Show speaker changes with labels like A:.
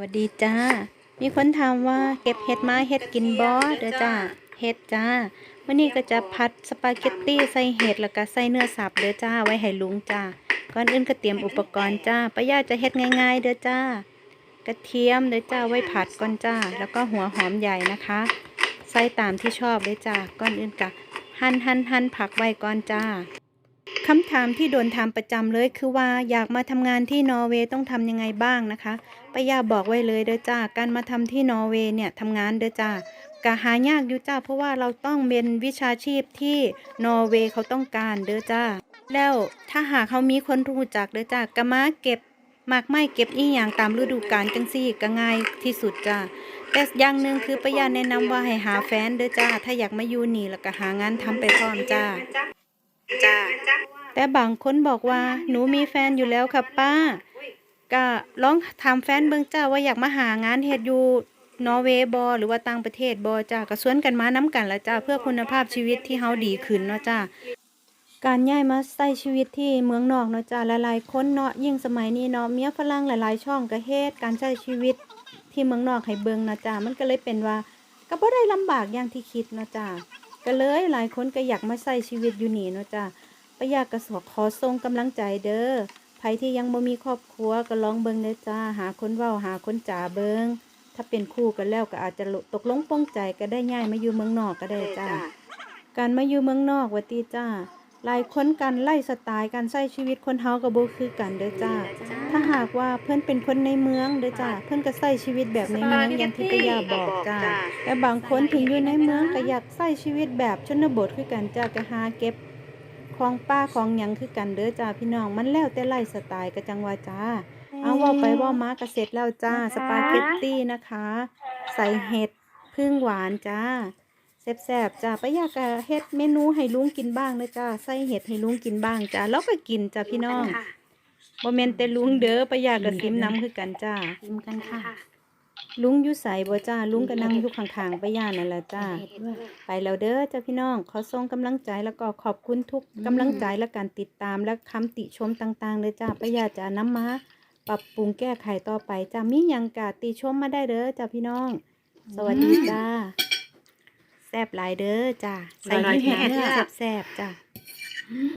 A: วัสดีจ้า มีคนถามว่าเก็บเห็ดมาเห็ดกินบอเด้อจ้าเห็ดจ้าวันนี้ก็จะผัดสปาเกตตี้ใส่เห็ดแล้วก็ใส่เนื้อสับเด้อจ้าไว้ให้ลุงจ้าก่อนอื่นก็เตรียมอุปกรณ์จ้าป้าย่าจะเฮ็ดง่ายๆเด้อจ้า กระเทียมเด้อจ้าไว้ผัดก่อนจ้า แล้วก็หัวหอมใหญ่นะคะ ใส่ตามที่ชอบเลยจ้าก่อนอื่นก็หั่นหั่นหั่นผักไว้ก่อนจ้า คำถามที่โดนถามประจำเลยคือว่าอยากมาทำงานที่นอร์เวย์ต้องทำยังไงบ้างนะคะป้ายาบอกไว้เลยเด้อจ้าการมาทำที่นอร์เวย์เนี่ยทำงานเด้อจ้ากะหายากอยู่จ้าเพราะว่าเราต้องเป็นวิชาชีพที่นอร์เวย์เขาต้องการเด้อจ้าแล้วถ้าหากเขามีคนรู้จักเด้อจ้ากะมาเก็บหมากไม้เก็บอีหยังตามฤดูกาลจังซี่ก็ง่ายที่สุดจ้าแต่อย่างหนึ่งคือป้ายาแนะนำว่าให้หาแฟนเด้อจ้าถ้าอยากมาอยู่นี่แล้วก็หางานทำไปพร้อมจ้า
B: จ้า
A: แต่บางคนบอกว่า หนูมีแฟนอยู่แล้วค่ะป้า ก็ลองถามแฟนเบิ่งจ้าว่าอยากมาหางานเฮ็ดอยู่นอร์เวย์บอหรือว่าต่างประเทศบอจ้าก็สวนกันมาน้กันละจ้าเพื่อคุณภาพชีวิตที่เฮาดีขึ้นเนาะจ้าการย้ายมาใช้ชีวิตที่เมืองนอกเนาะจ้าหลายๆคนเนาะยิ่งสมัยนี้เนาะเมียฝรั่งหลายๆช่องก็เฮ็ดการใช้ชีวิตที่เมืองนอกให้เบิ่งเนาะจ้ามันก็เลยเป็นว่าก็บ่ได้ลำบากอย่างที่คิดเนาะจ้า ก็เลยหลายคนก็อยากมาใช้ชีวิตอยู่นี่เนาะจ้าปอยากกระสอบขอส่งกำลังใจเด้อใครที่ยังบ่มีครอบครัวก็ลองเบิ่งเด้อจ้า หาคนเว้าหาคนจ๋าเบิ่งถ้าเป็นคู่กันแล้วก็อาจจะตกลงปลงใจก็ได้ง่ายมาอยู่เมืองนอกก็ได้จ้า การมาอยู่เมืองนอกว่าติจ้า หลายคนกันไล่สไตล์การใช้ชีวิตคนเฮาก็บ่คือกันเด้อจ้า ถ้าหากว่าเพื่อนเป็นคนในเมืองเด้อจ้า เพื่อนก็ใช้ชีวิตแบบในเมืองอย่างที่ปยาบอกจ้า แต่บางคนถึงอยู่ในเมืองก็อยากใช้ชีวิตแบบชนบทคือกันจ้าก็หาเก็บของป้าของหยังคือกันเด้อจ้าพี่น้องมันแล้วแต่ไล่สไตล์กะจังว่าจ้า เอาว่าไปว่ามาก็เสร็จแล้วจ้า สปาเกตตี้นะคะ ใส่เห็ดพึ่งหวานจ้า แซ่บๆจ้าป้ายากกะเฮ็ดเมนูให้ลุงกินบ้างเด้อจ้าใส่เห็ดให้ลุงกินบ้างจ้าแล้วก็กินจ้าพี่น้องบ่แม่นแต่ลุงเด้อป้ายากกะซิมน้ำคือกันจ้า
B: ชิมกันค่ะ
A: ลุงอยู่ใส่บ่จ้าลุงก็นั่งอยู่ข้างๆป้ายานั่นแหละจ้าไปแล้วเด้อจ้าพี่น้องขอส่งกำลังใจแล้วก็ขอบคุณทุกกำลังใจและการติดตามและคำติชมต่างๆเลยจ้าประยาจะนำมาปรับปรุงแก้ไขต่อไปจ้ามีหยังกะติชมมาได้เด้อจ้าพี่น้อง สวัสดีจ้าแซ่บหลายเด้อจ้าใส่
B: อร่อย
A: เห็ด
B: แท้
A: เนื้อ
B: จ้ะ
A: แซ่บๆจ้า